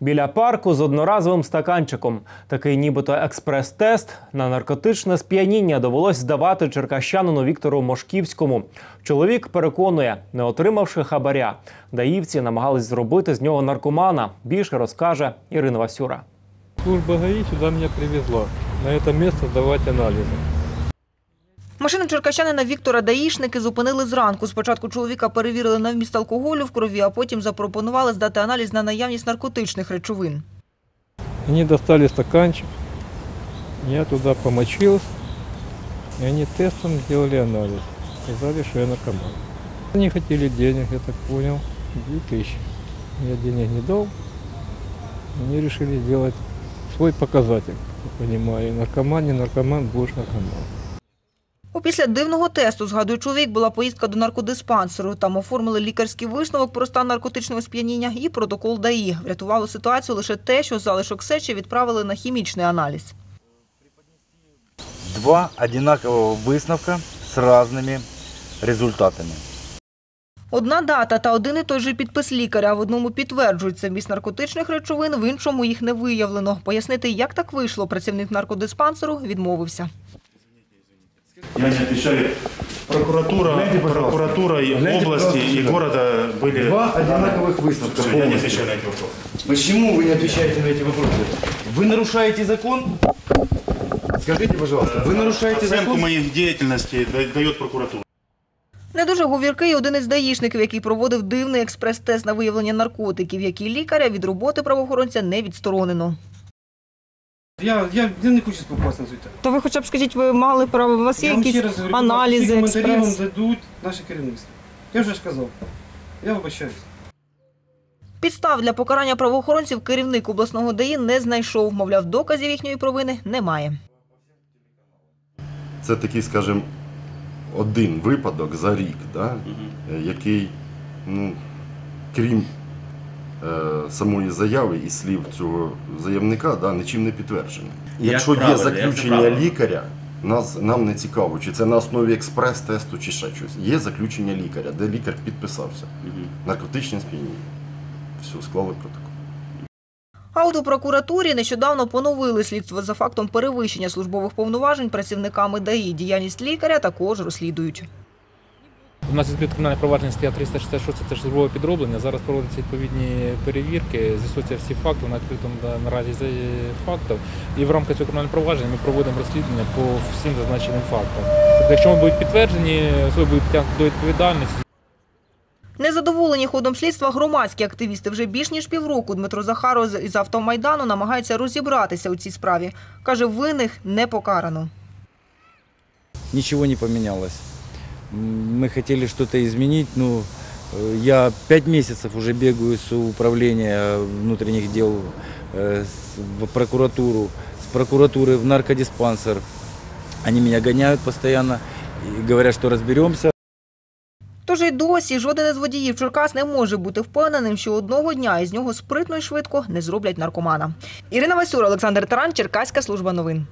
Біля парку з одноразовим стаканчиком. Такий нібито експрес-тест на наркотичне сп'яніння довелось здавати черкащанину Віктору Мошківському. Чоловік переконує, не отримавши хабаря, даївці намагались зробити з нього наркомана. Більше розкаже Ірина Васюра. Служба ГАИ сюда меня привезла. На это место сдавать анализы. Машину черкащанина Віктора Даїшники зупинили зранку. Спочатку чоловіка перевірили на вміст алкоголю в крові, а потім запропонували здати аналіз на наявність наркотичних речовин. Они достали стаканчик, я туда помочился, и они тестом сделали анализ. Сказали, что я наркоман. Они хотели денег, я так понял, 2000. Я денег не дал. Они решили сделать свой показатель. Понимаю, наркоман, не наркоман, будешь наркоман. Опісля дивного тесту, згадує чоловік, була поїздка до наркодиспансеру. Там оформили лікарський висновок про стан наркотичного сп'яніння і протокол ДАІ. Врятувало ситуацію лише те, що залишок сечі відправили на хімічний аналіз. Два одинакового висновка з різними результатами. Одна дата та один і той же підпис лікаря. В одному підтверджується вміст наркотичних речовин, в іншому їх не виявлено. Пояснити, як так вийшло, працівник наркодиспансеру відмовився. Я не отвечаю. Прокуратура, прокуратура и области и города были... Два одинаковых выставка Всё, Я не полностью. отвечаю на эти вопросы. Почему вы не отвечаете на эти вопросы? Вы нарушаете закон? Скажите, пожалуйста, вы нарушаете Оценку закон? моих деятельности да- дает прокуратура. Не дуже говіркий один із даїшників, який проводив дивний експрес-тест на виявлення наркотиків, який лікаря від роботи правоохоронця не відсторонено. Я, я, я не хочу спілкуватися на цю тему. То ви хоча б скажіть, ви мали право, у вас Я вам ще раз говорю, будь ласка, всі коментарі вам дадуть наше керівництво. Я вже ж казав. Я вибачаюсь. Підстав для покарання правоохоронців керівник обласного ДАІ не знайшов. Мовляв, доказів їхньої провини немає. Це такий, скажімо, один випадок за рік, да? е, який, ну, крім самої заяви і слів цього заявника, да, нічим не підтверджений. Якщо є заключення лікаря, нас, нам не цікаво, чи це на основі експрес-тесту, чи ще щось. Є заключення лікаря, де лікар підписався. Наркотичне сп'яніння. Все, склали протокол. А от у прокуратурі нещодавно поновили слідство за фактом перевищення службових повноважень працівниками ДАІ. Діяльність лікаря також розслідують. У нас відкрите кримінальне провадження стаття 366 це ж службове підроблення. Зараз проводяться відповідні перевірки, з'ясуються всі факти на відкритому наразі з- фактів. І в рамках цього кримінального провадження ми проводимо розслідування по всім зазначеним фактам. Тобто, якщо вони будуть підтверджені, особи будуть притягнуті до відповідальності. Незадоволені ходом слідства громадські активісти вже більш ніж півроку Дмитро Захаров із автомайдану намагається розібратися у цій справі. Каже, винних не покарано. Ничего не поменялось. М, Мы хотели что-то изменить, но э, я пять месяцев уже бегаю с управления внутренних дел э, с- в прокуратуру, с прокуратуры в наркодиспансер. Они меня гоняют постоянно и говорят, что разберемся. Тож і досі жоден із водіїв Черкас не може бути впевненим, що одного дня із нього спритно і швидко не зроблять наркомана. Ірина Васюра, Олександр Таран, Черкаська служба новин.